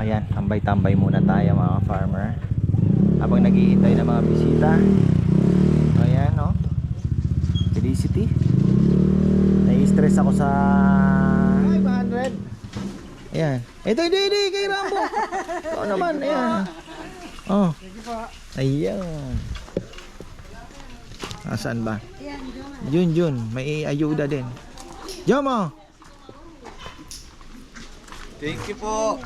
ayan, tambay-tambay muna tayo mga farmer. Habang naghihintay ng mga bisita. Ayan, no? Felicity. Nai-stress ako sa 500. Ayan. Ito, hindi, hindi, kay Rambo. Oo naman, ayan. Oh. Ayan. Nasaan ba? Jun, Jun. May ayuda din. Jomo! Thank you po.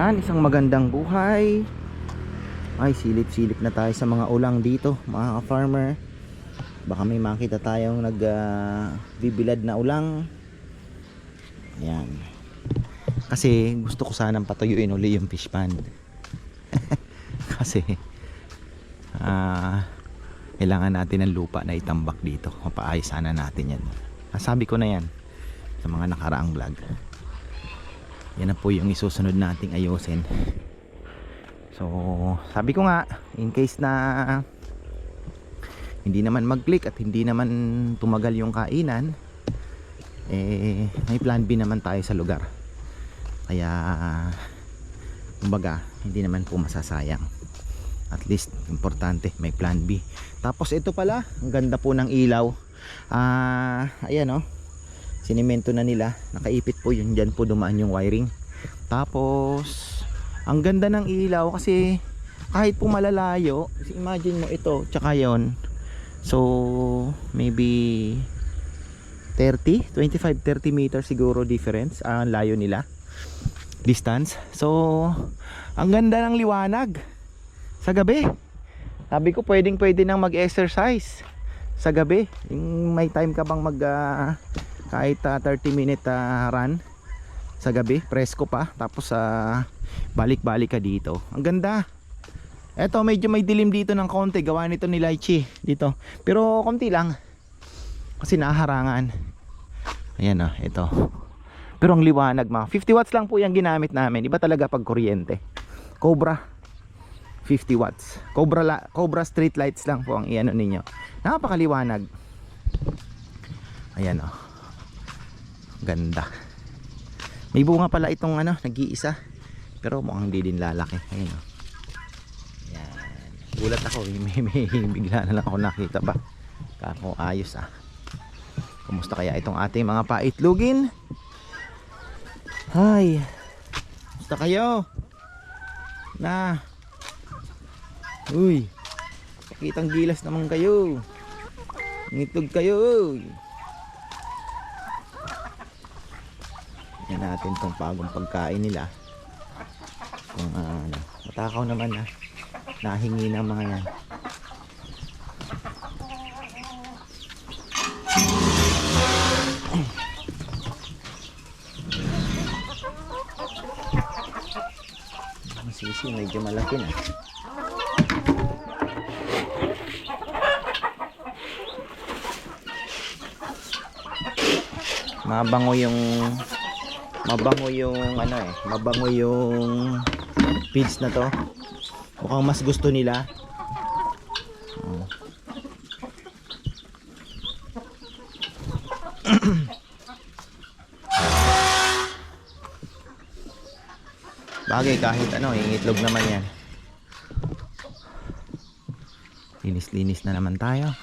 Yan, isang magandang buhay. Ay, silip-silip na tayo sa mga ulang dito, mga farmer. Baka may makita tayong nag bibilad na ulang. Yan. Kasi gusto ko sanang patuyuin uli yung fish pond. Kasi ah kailangan natin ng lupa na itambak dito. Mapaayos sana natin yan. Nasabi ko na yan sa mga nakaraang vlog. Yan na po yung isusunod nating ayusin. So, sabi ko nga, in case na hindi naman mag-click at hindi naman tumagal yung kainan, eh, may plan B naman tayo sa lugar. Kaya, kumbaga, hindi naman po masasayang. At least, importante, may plan B. Tapos ito pala, ang ganda po ng ilaw. Ah, ayan oh sinimento na nila. Nakaipit po yun. Dyan po dumaan yung wiring. Tapos ang ganda ng ilaw kasi kahit po malalayo imagine mo ito tsaka yon so maybe 30 25 30 meters siguro difference ang layo nila. Distance. So ang ganda ng liwanag sa gabi. Sabi ko pwedeng pwede nang mag exercise sa gabi. Yung may time ka bang mag ah, kahit ah, 30 minute ah, run sa gabi presko pa tapos sa balik-balik ka dito. Ang ganda. Eto medyo may dilim dito ng konti gawa nito ni Lychee dito. Pero konti lang kasi naharangan. Ayan oh ito pero ang liwanag mga 50 watts lang po yung ginamit namin. Iba talaga pag kuryente. Cobra 50 watts. Cobra, la, Cobra street lights lang po ang iano ninyo. Napakaliwanag. Ayan oh ganda. May bunga pala itong ano nag-iisa. Pero mukhang di din lalaki. Ayun oh. Yan. Gulat ako. May, may, bigla na lang ako nakita ba kako ayos ah. Kumusta kaya itong ating mga paitlugin? Hay kumusta kayo? Na. Uy pakitang gilas naman kayo. Ngitog kayo uy Tingnan natin tong bagong pagkain nila. Kung ah, ano, matakaw naman na. Nahingi ng mga yan. Ang sisi, medyo malaki na. Mabango yung mabango yung ano eh mabango yung feeds na to. Mukhang mas gusto nila. Oh. bagay kahit ano yung itlog naman yan. Linis linis na naman tayo.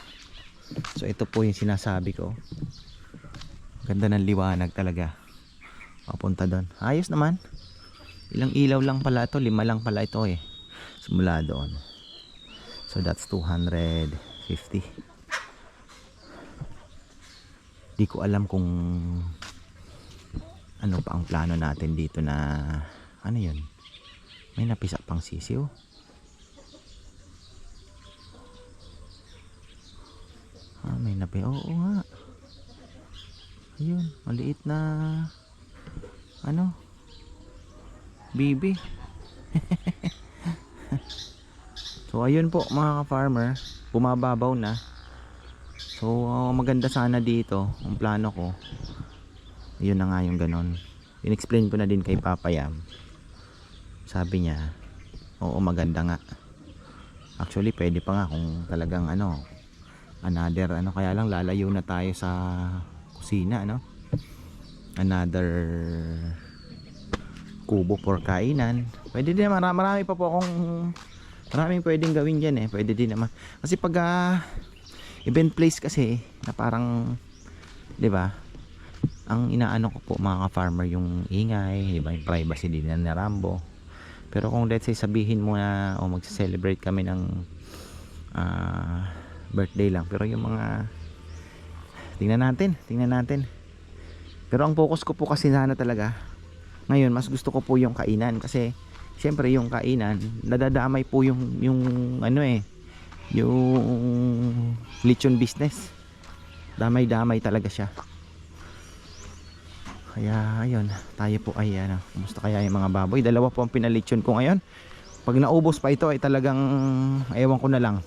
So ito po yung sinasabi ko. Ganda ng liwanag talaga papunta doon. Ayos naman. Ilang ilaw lang pala ito lima lang pala ito eh. Simula doon. So that's 250 di ko alam kung ano pa ang plano natin dito na ano yun? May napisa pang sisiw? Ah may napi oo nga. Ayun maliit na ano? Bibi? So ayun po mga ka-farmer. Bumababaw na. So uh, maganda sana dito ang plano ko. Yun na nga yung ganon. In-explain ko na din kay Papa Yam. Sabi niya oo maganda nga. Actually pwede pa nga kung talagang ano another ano kaya lang lalayo na tayo sa kusina ano another kubo for kainan pwede din naman marami, pa po akong maraming pwedeng gawin dyan eh pwede din naman kasi pag ah, event place kasi na parang 'di ba ang inaano ko po mga ka-farmer yung ingay, di? Yung privacy din na Rambo. Pero kung let's say sabihin mo na o magse-celebrate kami ng ah, birthday lang pero yung mga tingnan natin, tingnan natin. Pero ang focus ko po kasi sana talaga ngayon mas gusto ko po yung kainan kasi syempre yung kainan nadadamay po yung yung ano eh yung lechon business. Damay-damay talaga siya. Kaya ayun, tayo po ay ano, kumusta kaya yung mga baboy? Dalawa po ang pinalitsyon ko ngayon. Pag naubos pa ito ay talagang ewan ko na lang.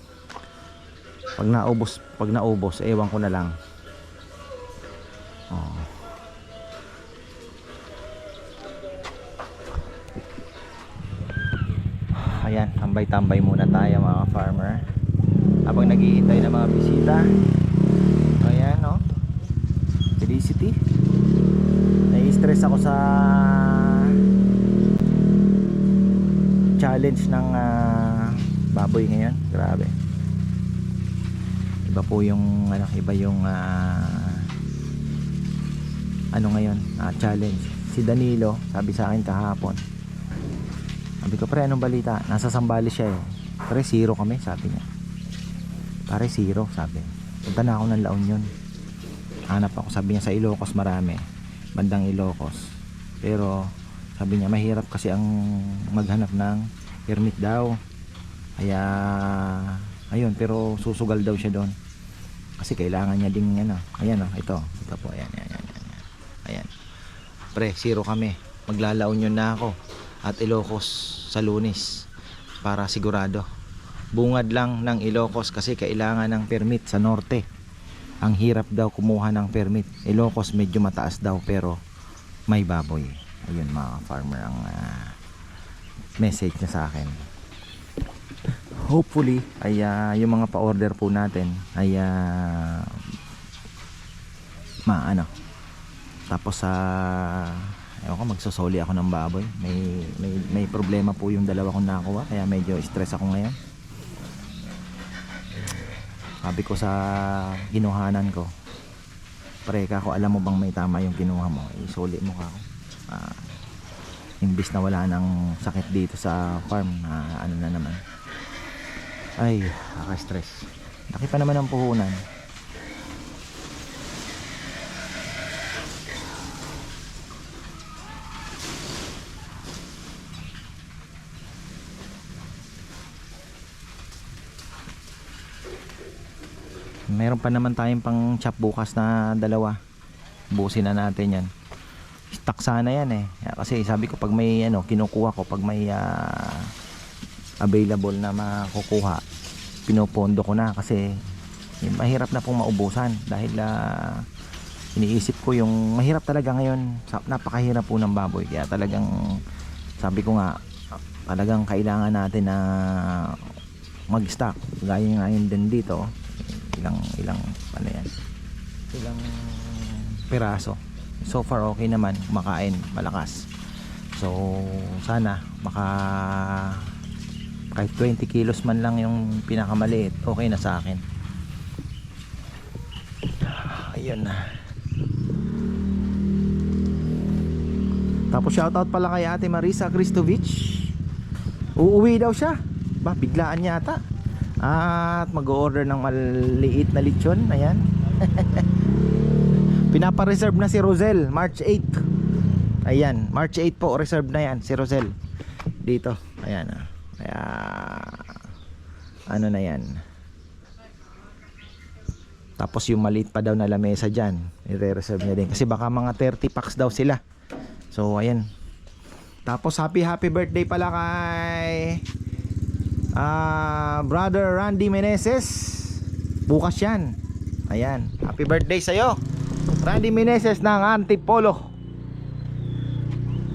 Pag naubos, pag naubos, ewan ko na lang. Oh. Ayan, tambay-tambay muna tayo mga farmer. Habang naghihintay ng mga bisita. Ayan, no? Felicity nai-stress ako sa challenge ng ah, baboy ngayon grabe iba po yung ano iba yung ah, ano ngayon ah, challenge si Danilo sabi sa akin kahapon sabi ko pre anong balita? Nasa Sambales siya eh. Pre zero kami sabi niya. Pare zero sabi punta na ako ng La Union. Hanap ako sabi niya sa Ilocos marami bandang Ilocos. Pero sabi niya mahirap kasi ang maghanap ng permit daw. Kaya ayun pero susugal daw siya doon. Kasi kailangan niya ding ano ayan oh ito ito po ayan ayan, ayan. ayan. pre zero kami maglalaon yun na ako at Ilocos sa lunis para sigurado. Bungad lang ng Ilocos kasi kailangan ng permit sa norte. Ang hirap daw kumuha ng permit. Ilocos medyo mataas daw pero may baboy. Ayun mga farmer ang ah, message niya sa akin. Hopefully ay ah, yung mga pa-order po natin ay ah, maano tapos sa ewan ko magsosoli ako ng baboy. May, may, may problema po yung dalawa kong nakuha kaya medyo stress ako ngayon. Sabi ko sa ginuhanan ko pre ka ko alam mo bang may tama yung kinuha mo? Isuli mo ka ako Ah, imbis na wala nang sakit dito sa farm na ano na naman. Ay nakaka-stress. Laki naman ang puhunan meron pa naman tayong pang chop bukas na dalawa. Busin na natin yan. Stock sana yan eh. Kasi sabi ko pag may ano kinukuha ko pag may ah, available na makukuha pinopondo ko na kasi eh, mahirap na pong maubusan dahil ah, iniisip ko yung mahirap talaga ngayon. Napakahirap po ng baboy. Kaya talagang sabi ko nga talagang kailangan natin na mag-stock. Gaya ngayon din dito ilang ilang ano yan? Ilang piraso. So far okay naman. Kumakain malakas. So sana maka kahit 20 kilos man lang yung pinakamaliit okay na sa akin. Ayun. Na tapos shoutout pala kay ate Marisa Kristovich. Uuwi daw siya. Ba biglaan yata at mag-order ng maliit na lechon ayan. Pinapa-reserve na si Rosel March 8 Ayan March 8 po reserve na yan si Rosel Dito Ayan ah. Kaya Ano na yan? Tapos yung maliit pa daw na lamesa dyan I-reserve niya din. Kasi baka mga 30 packs daw sila. So ayan. Tapos happy happy birthday pala kay Ah, brother Randy Meneses. Bukas 'yan. Ayan, happy birthday sa iyo. Randy Meneses ng Antipolo.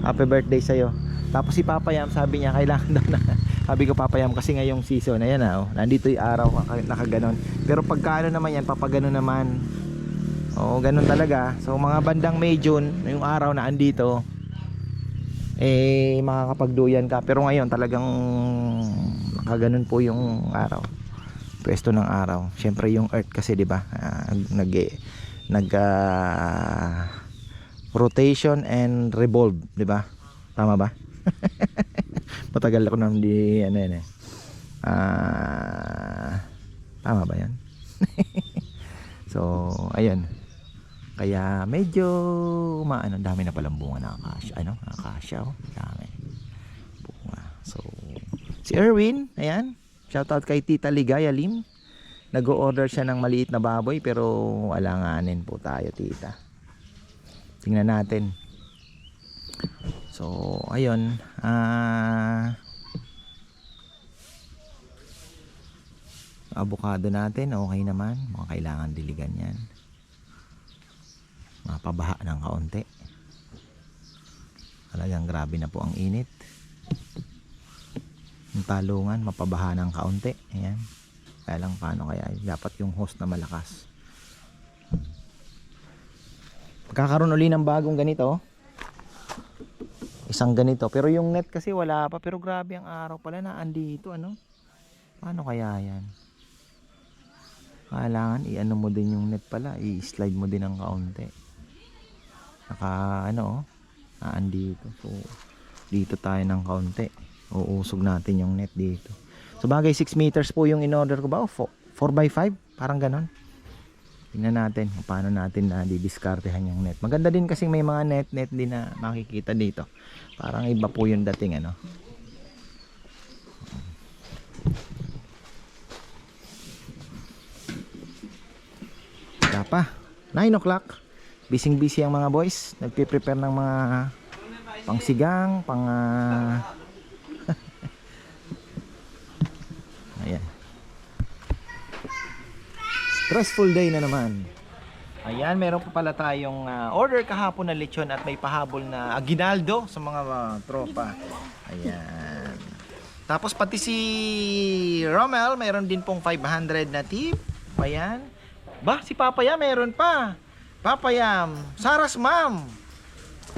Happy birthday sa iyo. Tapos si Papa Yam sabi niya kailangan daw na Sabi ko papayam kasi ngayong season, ayan na oh, nandito yung araw, naka- nakaganon. Pero pagka ano naman yan, papaganon naman. Oo, ganun talaga. So mga bandang May, June, yung araw na andito, eh makakapagduyan ka. Pero ngayon talagang nakaganon po yung araw. Pwesto ng araw. Siyempre yung earth kasi 'di ba? ah, nag nag ah, rotation and revolve, 'di ba? Tama ba? Matagal ako nang di ano yan eh. Ah, tama ba 'yan? so, ayun. Kaya medyo maano, dami na palang bunga na akasya, ano, akasya oh, dami. Bunga. So, si Erwin, ayan. Shoutout kay Tita Ligaya Lim. Nag-order siya ng maliit na baboy pero alanganin po tayo, Tita. Tingnan natin. So, ayun. Ah avocado natin, okay naman. Mga kailangan diligan yan mapabaha ng kaunti talagang grabe na po ang init yung talungan mapabaha ng kaunti. Ayan. Kaya lang paano kaya dapat yung hose na malakas. Magkakaroon uli ng bagong ganito. Isang ganito. Pero yung net kasi wala pa. Pero grabe ang araw pala na andito ano? Paano kaya yan? Kailangan i-ano mo din yung net pala. I-slide mo din ng kaunti. Naka ano oh, naan dito so dito tayo ng kaunti uusog natin yung net dito. So bagay 6 meters po yung in order ko ba? O 4, 4 by 5 parang ganon. Tingnan natin kung paano natin na didiskartehan yung net. Maganda din kasi may mga net net din na makikita dito. Parang iba po yung dating ano? Wala pa. 9 o'clock. Bising busy ang mga boys. Nagpe-prepare ng mga pangsigang, pang ah, Ayan. Stressful day na naman. Ayan, meron pa pala tayong ah, order kahapon na lechon at may pahabol na aginaldo sa mga ah, tropa. Ayan. Tapos pati si Romel, meron din pong 500 na tip. Ayan. Ba, si Papaya meron pa. Papayam, Saras Ma'am,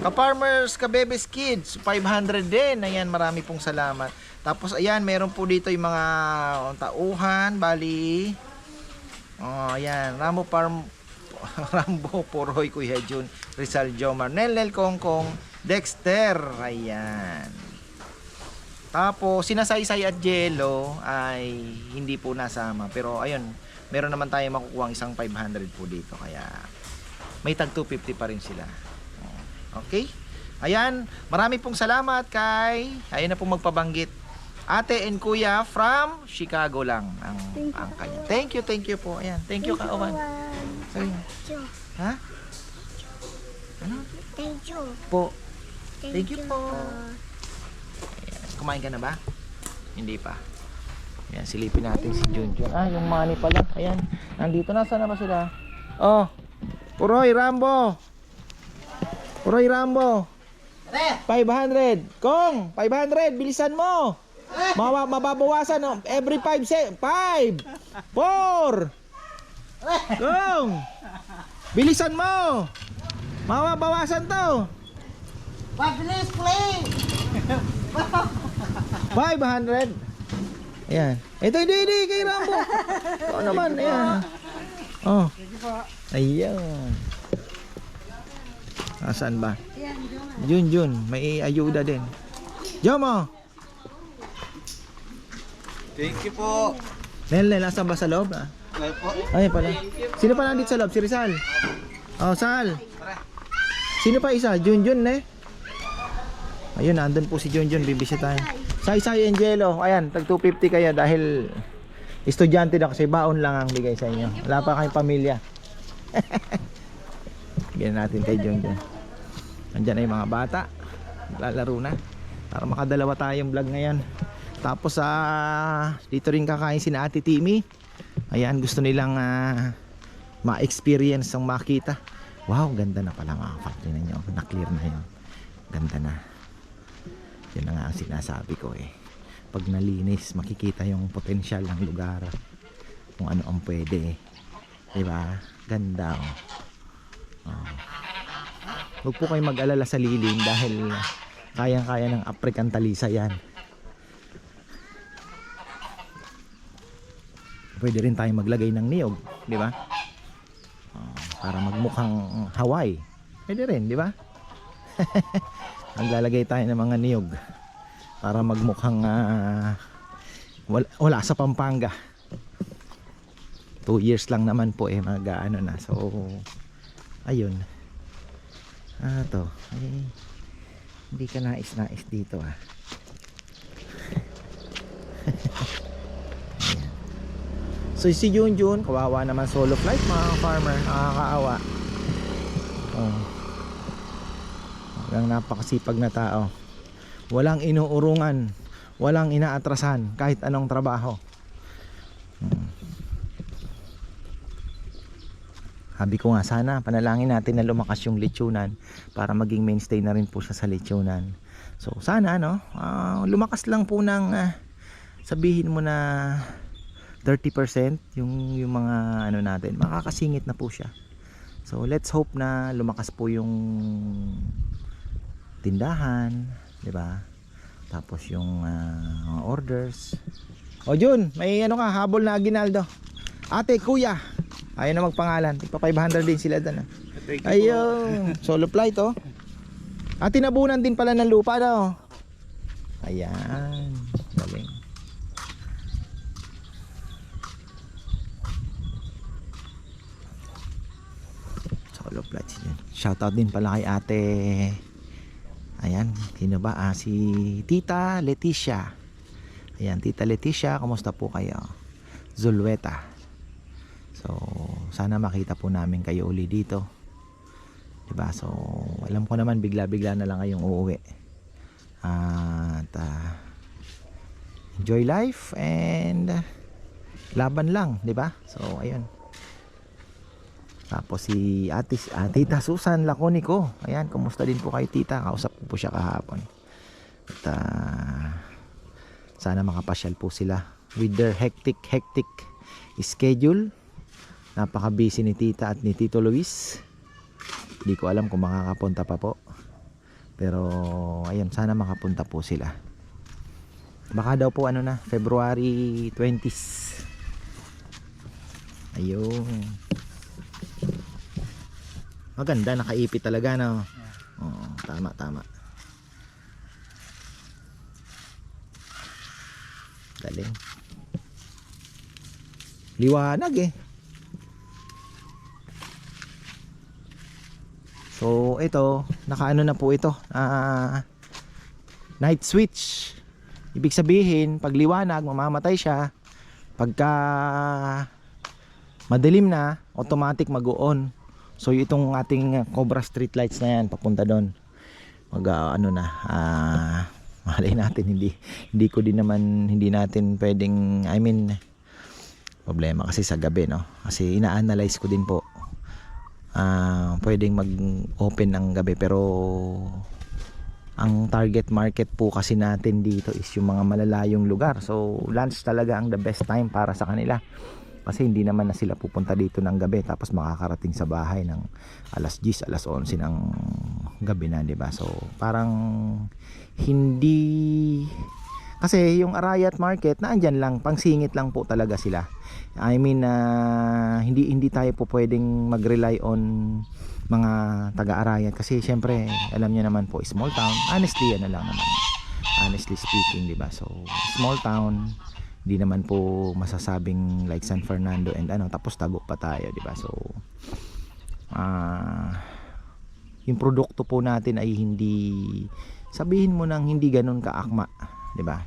Ka-Farmers, Ka-Bebes Kids, 500 din. Ayan, marami pong salamat. Tapos ayan, meron po dito yung mga tauhan, bali. Oh, ayan, Ramo Farm Rambo Poroy Kuya Jun, Rizal Jomar, Nelnel Kongkong, Dexter. Ayan. Tapos sinasaysay at Jello ay hindi po nasama. Pero ayun, meron naman tayo makukuha isang 500 po dito. Kaya may tag 250 pa rin sila. Okay? Ayan, marami pong salamat kay, ayun na pong magpabanggit. Ate and kuya from Chicago lang ang, ang kanya. Thank you, thank you po. Ayan, thank you, Kaowan. Sorry. you. Ha? Ano? Thank you. Po. Thank you po. Ayan, kumain ka na ba? Hindi pa. Ayan, silipin natin si Junjun. Ah, yung money pala. Ayan, nandito. Na ba sila? Oh, Puroy Rambo. Puroy Rambo. 500. Kong, 500. Bilisan mo. Mawa, mababawasan oh. every 5 se 5 4 Kong. Bilisan mo. Mababawasan to. Pabilis, please. 500. Ayan. Ito, hindi, hindi. Kay Rambo. Oo naman. Ayan. Oh. Ayan. Nasaan ba? Jun, Jun. May ayuda din. Jomo. Thank you po. Nel, Nel, nasaan ba sa loob? Ah? Ay po. Ay, pala. Sino pa nandito sa loob? Si Rizal. Oh, Sal. Sino pa isa? Jun, Jun, eh. Ayun, nandun po si Jun, Jun. Bibisya tayo. Say, say, Angelo. Ayan, tag 250 kayo dahil estudyante na kasi baon lang ang bigay sa inyo. Wala pa kayong pamilya. Bigyan natin kay Jun, Jun. Andyan na yung mga bata. Lalaro na. Para makadalawa tayong vlog ngayon. Tapos sa dito rin kakain si Ate Timmy. Ayan, gusto nilang ah, ma-experience ang makita. Wow, ganda na pala mga factory ninyo. Na-clear na yun. Ganda na. Yan na nga ang sinasabi ko eh. pag nalinis makikita yung potensyal ng lugar kung ano ang pwede di ba ganda oh. oh. huwag po kayong mag-alala sa lilim dahil kayang kaya ng African talisa yan pwede rin tayong maglagay ng niyog di ba? Oh, para magmukhang Hawaii. Pwede rin di ba? Maglalagay tayo ng mga niyog para magmukhang ah, wala, wala sa Pampanga. 2 years lang naman po eh mag ano na. So ayun. Ah to. Eh, hindi ka nais nais dito ah so si Junjun kawawa naman solo flight mga farmer nakakaawa oh. Walang napakasipag na tao. Walang inuurungan. Walang inaatrasan kahit anong trabaho. Hmm. Habi ko nga sana panalangin natin na lumakas yung lechonan para maging mainstay na rin po siya sa lechonan. So sana no, ah, lumakas lang po ng ah, sabihin mo na 30% yung yung mga ano natin, makakasingit na po siya. So let's hope na lumakas po yung tindahan, 'di ba? Tapos yung ah, mga orders. O Jun, may ano ka, habol na Aguinaldo. Ate, kuya. Ayaw na magpangalan. Tigpa 500 din sila you po. Ayun, solo flight oh. At tinabunan din pala ng lupa daw. Ayan, galing. Solo flight din. Shoutout din pala kay ate. Ayan, sino ba? Ah, si Tita Leticia. Ayan, Tita Leticia, kumusta po kayo? Zulweta. So, sana makita po namin kayo uli dito. 'Di ba? So, alam ko naman bigla-bigla na lang kayong uuwi. At ah, enjoy life and laban lang, 'di ba? So, ayun. Tapos si Ate, ah, Tita Susan Laconico. Ayan, kumusta din po kay Tita? Kausap ko po siya kahapon. At ah, sana makapasyal po sila with their hectic hectic schedule. Napaka busy ni Tita at ni Tito Luis. Hindi ko alam kung makakapunta pa po. Pero ayun, sana makapunta po sila. Baka daw po ano na, February 20s. Ayun. Maganda, nakaipit talaga no. Oo, tama, tama. Galing. Liwanag eh. So, ito, nakaano na po ito. Ah, night switch. Ibig sabihin, pag liwanag, mamamatay siya. Pagka madilim na, automatic mag-on. So, itong ating Cobra street lights na yan, papunta doon. Mag, ah, ano na, ah, malay natin, hindi, hindi ko din naman, hindi natin pwedeng, I mean, problema kasi sa gabi, no? Kasi ina-analyze ko din po ah pwedeng mag-open ng gabi pero ang target market po kasi natin dito is yung mga malalayong lugar so lunch talaga ang the best time para sa kanila kasi hindi naman na sila pupunta dito ng gabi tapos makakarating sa bahay ng alas 10, alas 11 ng gabi na 'di ba? So parang hindi kasi yung Arayat Market naandyan lang pangsingit lang po talaga sila. I mean na hindi hindi tayo po pwedeng mag-rely on mga taga-Arayat kasi syempre alam niyo naman po small town honestly na lang naman honestly speaking 'di ba? So small town hindi naman po masasabing like San Fernando and ano tapos tago pa tayo 'di ba? So ah yung produkto po natin ay hindi sabihin mo nang hindi ganun kaakma 'di ba?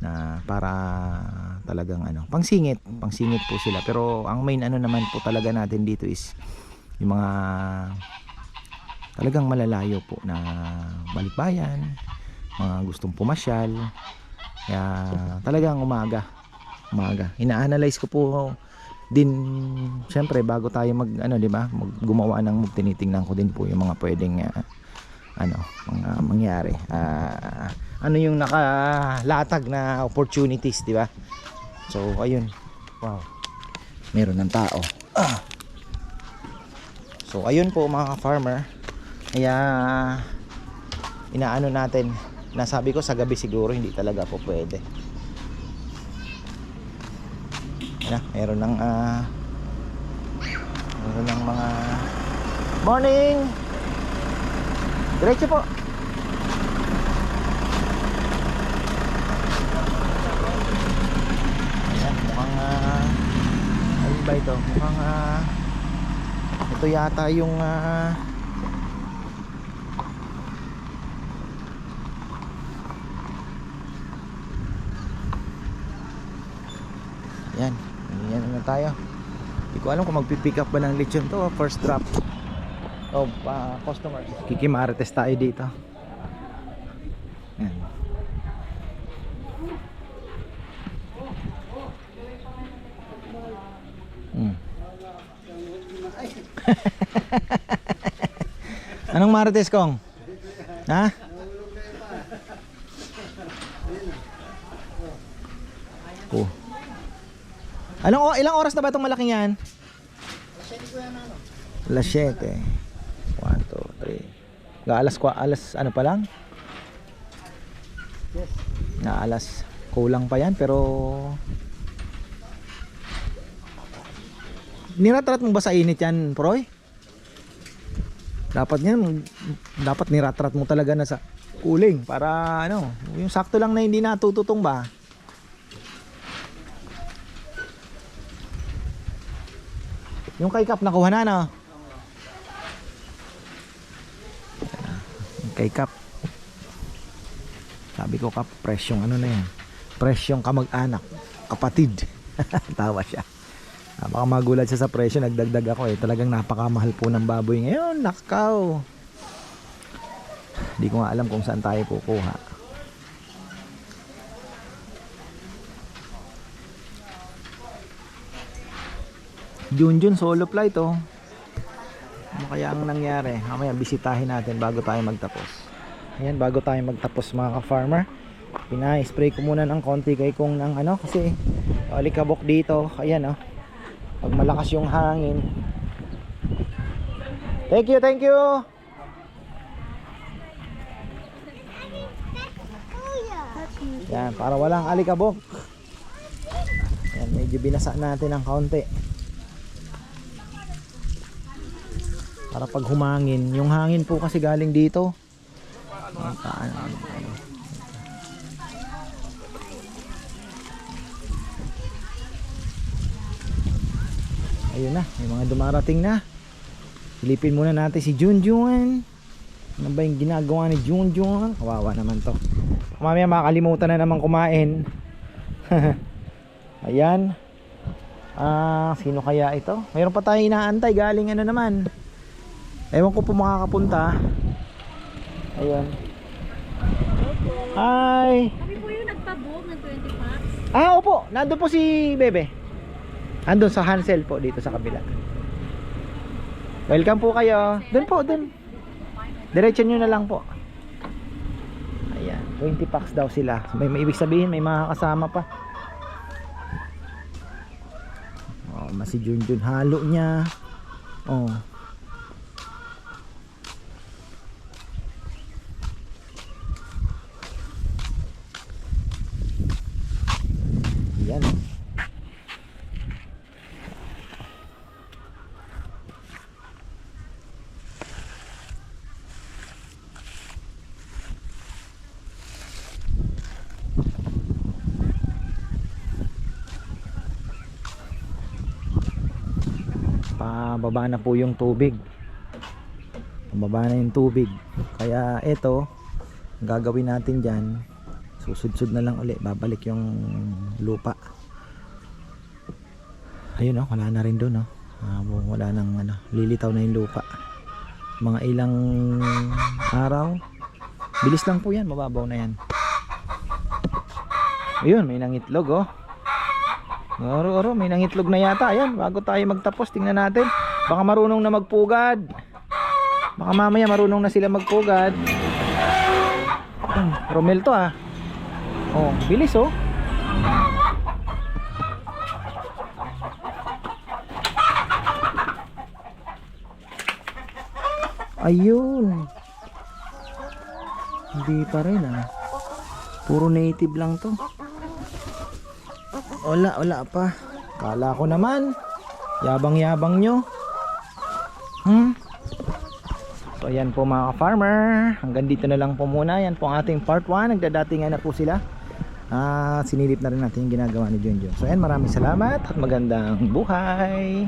Na para talagang ano pangsingit pangsingit po sila. Pero ang main ano naman po talaga natin dito is yung mga talagang malalayo po na balikbayan mga gustong pumasyal kaya talagang umaga umaga ina-analyze ko po din syempre bago tayo mag ano di ba mag gumawa ng tinitingnan ko din po yung mga pwedeng ah, ano mga mangyari ah ano yung nakalatag na opportunities, di ba? So, ayun. Wow. Meron ng tao. Ah. So, ayun po mga ka-farmer. Kaya, inaano natin. Nasabi ko sa gabi siguro hindi talaga po pwede. Ayan, meron ng ah, meron ng mga morning! Diretso po! Ayan, mukhang ah, ano ba ito? Mukhang ah, ito yata yung ah, yan yan na tayo hindi ko alam kung magpipick up ba ng lechon to first drop of uh, customers kikimarites tayo dito yan Hmm. Anong marites kong? Ha? Oh. Anong ilang oras na ba itong malaking yan? Alas 7. 1 2 3. Ga alas alas ano pa lang? Na alas kulang pa yan pero Niratrat mo ba sa init yan, Proy? Dapat yan, dapat niratrat mo talaga na sa cooling para ano, yung sakto lang na hindi natututong ba? Yung kay Kap nakuha na no? Yung kay Kap. Sabi ko Kap, presyong ano na yan. Presyong kamag-anak, kapatid. Tawa siya. Ah, baka magulat siya sa presyo, nagdagdag ako eh. Talagang napakamahal po ng baboy ngayon. Nakaw. Hindi ko nga alam kung saan tayo kukuha. Junjun solo flight oh. Ano kaya ang nangyari? Mamaya bisitahin natin bago tayo magtapos. Ayan, bago tayo magtapos mga ka-farmer. Pina-spray ko muna ng konti kay kung ng ano kasi alikabok dito. Ayan oh. Pag malakas yung hangin. Thank you, thank you. Yan, para walang alikabok. Yan, medyo binasa natin ng kaunti. Para pag humangin, yung hangin po kasi galing dito. Ayun na, may mga dumarating na. Silipin muna natin si Junjun. Ano ba yung ginagawa ni Junjun? Kawawa naman to. Mamaya makakalimutan na naman kumain. Ayan. Ah, sino kaya ito? Mayroon pa tayong inaantay galing ano naman. Ewan ko po makakapunta. Ayun. Hi. Kami po yung nagpa-book ng 20 packs. Ah, opo. Nandun po si Bebe. Andun sa Hansel po dito sa kabila. Welcome po kayo. Doon po, doon. Diretso nyo na lang po. Ayan, 20 packs daw sila. May, may ibig sabihin, may mga kasama pa. Oh, mas si Junjun halo niya. Oh. Yan. pababa na po yung tubig. Pababa na yung tubig. Kaya ito gagawin natin dyan susudsud na lang uli. Babalik yung lupa ayun oh wala na rin doon oh Ah, wala nang ano lilitaw na yung lupa mga ilang araw bilis lang po yan mababaw na yan ayun may nangitlog oh Oro, oro, may nangitlog na yata. Ayan, bago tayo magtapos, tingnan natin. Baka marunong na magpugad. Baka mamaya marunong na sila magpugad. Hmm, Romel to ah. Oh, bilis oh. Ayun. Hindi pa rin ah. Puro native lang to. Wala, wala pa. Kala ko naman. Yabang-yabang nyo. Hmm. So ayan po mga farmer Hanggang dito na lang po muna. Yan po ang ating part 1. Nagdadatingan na po sila. Ah, sinilip na rin natin yung ginagawa ni Junjun. So ayan, maraming salamat at magandang buhay.